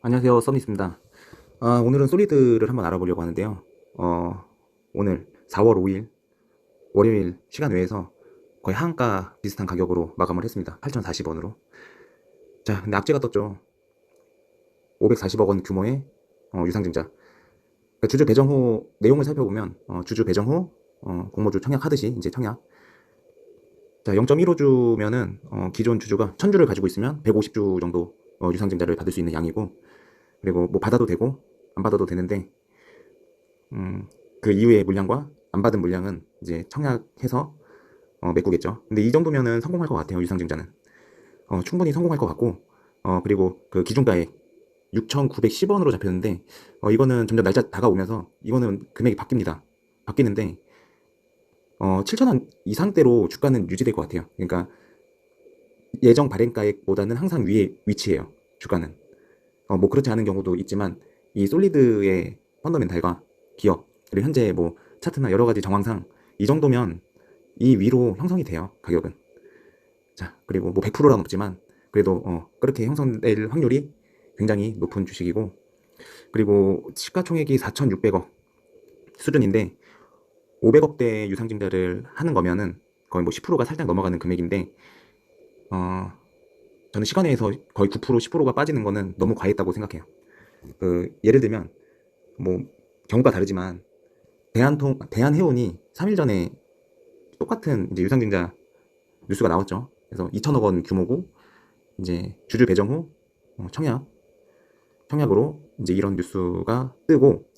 안녕하세요. 썸니스입니다. 아, 오늘은 솔리드를 한번 알아보려고 하는데요. 어, 오늘 4월 5일 월요일 시간 외에서 거의 한가 비슷한 가격으로 마감을 했습니다. 8040원으로. 자 근데 악재가 떴죠. 540억 원 규모의 어, 유상증자. 그러니까 주주 배정 후 내용을 살펴보면 어, 주주 배정 후 어, 공모주 청약하듯이 이제 청약. 자 0.15주면은 어, 기존 주주가 1000주를 가지고 있으면 150주 정도 어, 유상증자를 받을 수 있는 양이고 그리고 뭐 받아도 되고 안 받아도 되는데 음, 그 이후의 물량과 안 받은 물량은 이제 청약해서 어, 메꾸겠죠. 근데 이 정도면은 성공할 것 같아요. 유상증자는 어, 충분히 성공할 것 같고 어, 그리고 그 기준가액 6,910원으로 잡혔는데 어, 이거는 점점 날짜 다가오면서 이거는 금액이 바뀝니다. 바뀌는데 어, 7,000원 이상대로 주가는 유지될 것 같아요. 그러니까 예정 발행가액보다는 항상 위에 위치해요. 주가는. 어, 뭐 그렇지 않은 경우도 있지만 이 솔리드의 펀더멘탈과 기업 그리고 현재 뭐 차트나 여러 가지 정황상 이 정도면 이 위로 형성이 돼요 가격은 자 그리고 뭐 100%란 없지만 그래도 어, 그렇게 형성될 확률이 굉장히 높은 주식이고 그리고 시가총액이 4,600억 수준인데 500억대 유상증자를 하는 거면은 거의 뭐 10%가 살짝 넘어가는 금액인데 어, 저는 시간에서 거의 9% 10%가 빠지는 거는 너무 과했다고 생각해요. 그 예를 들면 뭐 경우가 다르지만 대한통 대한해운이 3일 전에 똑같은 이제 유상증자 뉴스가 나왔죠. 그래서 2천억 원 규모고 이제 주주 배정 후 어, 청약 청약으로 이제 이런 뉴스가 뜨고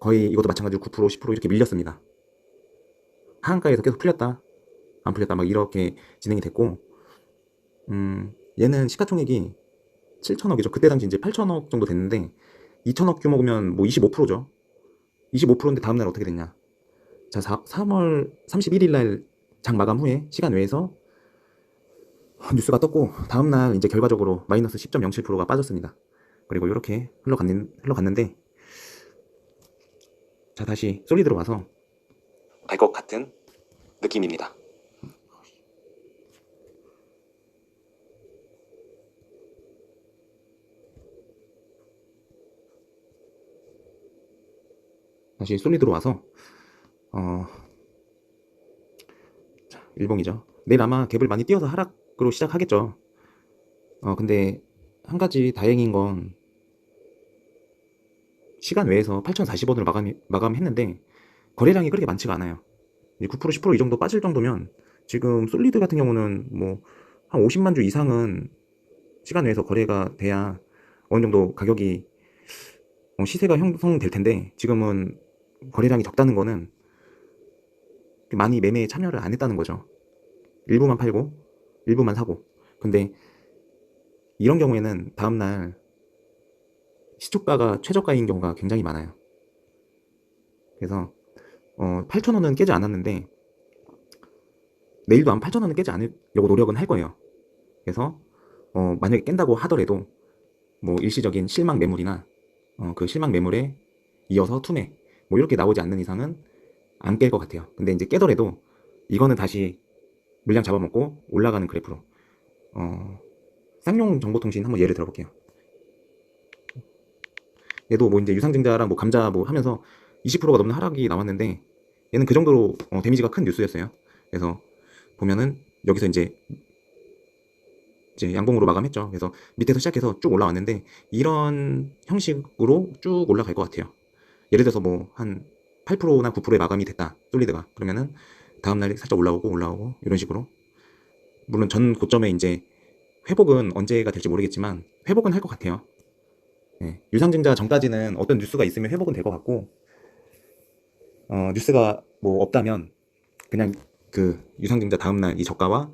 거의 이것도 마찬가지로 9% 10% 이렇게 밀렸습니다. 하한가에서 계속 풀렸다 안 풀렸다 막 이렇게 진행이 됐고 음 얘는 시가총액이 7천억이죠. 그때 당시 이제 8천억 정도 됐는데 2천억 규모면 뭐 25%죠. 25%인데 다음 날 어떻게 됐냐? 자, 4, 3월 31일 날 장 마감 후에 시간 외에서 뉴스가 떴고 다음 날 이제 결과적으로 마이너스 10.07%가 빠졌습니다. 그리고 이렇게 흘러갔는, 흘러갔는데 자 다시 솔리드로 와서 갈 것 같은 느낌입니다. 다시 솔리드로 와서 어 자, 일봉이죠. 내일 아마 갭을 많이 띄어서 하락으로 시작하겠죠. 어 근데 한 가지 다행인 건 시간 외에서 8,040원으로 마감 마감했는데 거래량이 그렇게 많지가 않아요. 9% 10%이 정도 빠질 정도면 지금 솔리드 같은 경우는 뭐 한 50만 주 이상은 시간 외에서 거래가 돼야 어느 정도 가격이 어, 시세가 형성될 텐데 지금은 거래량이 적다는 거는 많이 매매에 참여를 안 했다는 거죠. 일부만 팔고 일부만 사고. 근데 이런 경우에는 다음날 시초가가 최저가인 경우가 굉장히 많아요. 그래서 어, 8,000원은 깨지 않았는데 내일도 아마 8,000원은 깨지 않으려고 노력은 할 거예요. 그래서 어, 만약에 깬다고 하더라도 뭐 일시적인 실망 매물이나 어, 그 실망 매물에 이어서 투매 뭐 이렇게 나오지 않는 이상은 안 깰 것 같아요. 근데 이제 깨더라도 이거는 다시 물량 잡아먹고 올라가는 그래프로 어, 쌍용 정보통신 한번 예를 들어볼게요. 얘도 뭐 이제 유상증자랑 뭐 감자 뭐 하면서 20%가 넘는 하락이 나왔는데 얘는 그 정도로 어, 데미지가 큰 뉴스였어요. 그래서 보면은 여기서 이제 이제 양봉으로 마감했죠. 그래서 밑에서 시작해서 쭉 올라왔는데 이런 형식으로 쭉 올라갈 것 같아요. 예를 들어서 뭐 한 8%나 9%에 마감이 됐다. 솔리드가. 그러면은 다음날 살짝 올라오고 올라오고 이런 식으로. 물론 전 고점에 이제 회복은 언제가 될지 모르겠지만 회복은 할 것 같아요. 예, 유상증자 전까지는 어떤 뉴스가 있으면 회복은 될 것 같고 어, 뉴스가 뭐 없다면 그냥 그 유상증자 다음날 이 저가와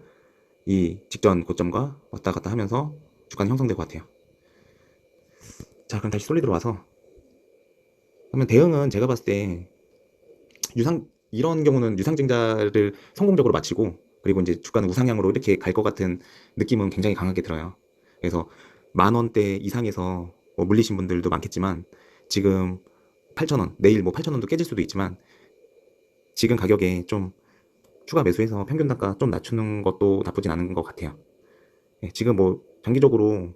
이 직전 고점과 왔다 갔다 하면서 주가는 형성될 것 같아요. 자, 그럼 다시 솔리드로 와서 그러면 대응은 제가 봤을 때 유상 이런 경우는 유상증자를 성공적으로 마치고 그리고 이제 주가는 우상향으로 이렇게 갈 것 같은 느낌은 굉장히 강하게 들어요. 그래서 만 원대 이상에서 뭐 물리신 분들도 많겠지만 지금 8,000원, 내일 뭐 8,000원도 깨질 수도 있지만 지금 가격에 좀 추가 매수해서 평균 단가 좀 낮추는 것도 나쁘진 않은 것 같아요. 예, 지금 뭐 장기적으로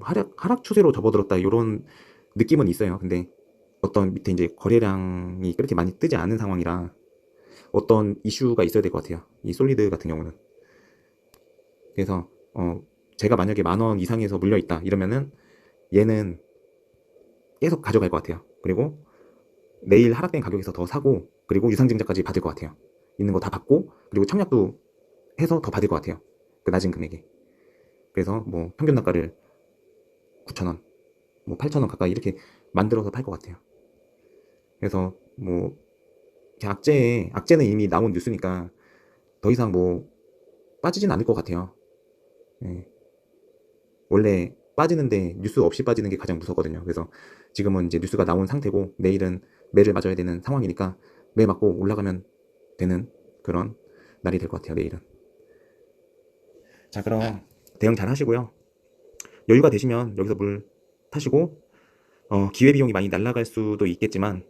하락, 하락 추세로 접어들었다 이런 느낌은 있어요. 근데 어떤 밑에 이제 거래량이 그렇게 많이 뜨지 않은 상황이라 어떤 이슈가 있어야 될 것 같아요. 이 솔리드 같은 경우는. 그래서 어 제가 만약에 만 원 이상에서 물려 있다 이러면은 얘는 계속 가져갈 것 같아요. 그리고 내일 하락된 가격에서 더 사고 그리고 유상증자까지 받을 것 같아요. 있는 거 다 받고 그리고 청약도 해서 더 받을 것 같아요. 그 낮은 금액에. 그래서 뭐 평균 단가를 9,000원, 뭐 8,000원 가까이 이렇게 만들어서 팔 것 같아요. 그래서 뭐 악재 악재는 이미 나온 뉴스니까 더 이상 뭐 빠지진 않을 것 같아요. 예. 원래 빠지는데 뉴스 없이 빠지는 게 가장 무섭거든요. 그래서 지금은 이제 뉴스가 나온 상태고 내일은 매를 맞아야 되는 상황이니까 매 맞고 올라가면 되는 그런 날이 될 것 같아요. 내일은. 자 그럼 대응 잘 하시고요. 여유가 되시면 여기서 물 타시고 어, 기회비용이 많이 날아갈 수도 있겠지만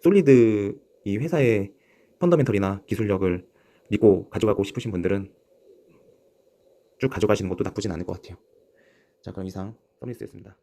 솔리드 이 회사의 펀더멘털이나 기술력을 믿고 가져가고 싶으신 분들은 쭉 가져가시는 것도 나쁘진 않을 것 같아요. 자 그럼 이상 서미스였습니다.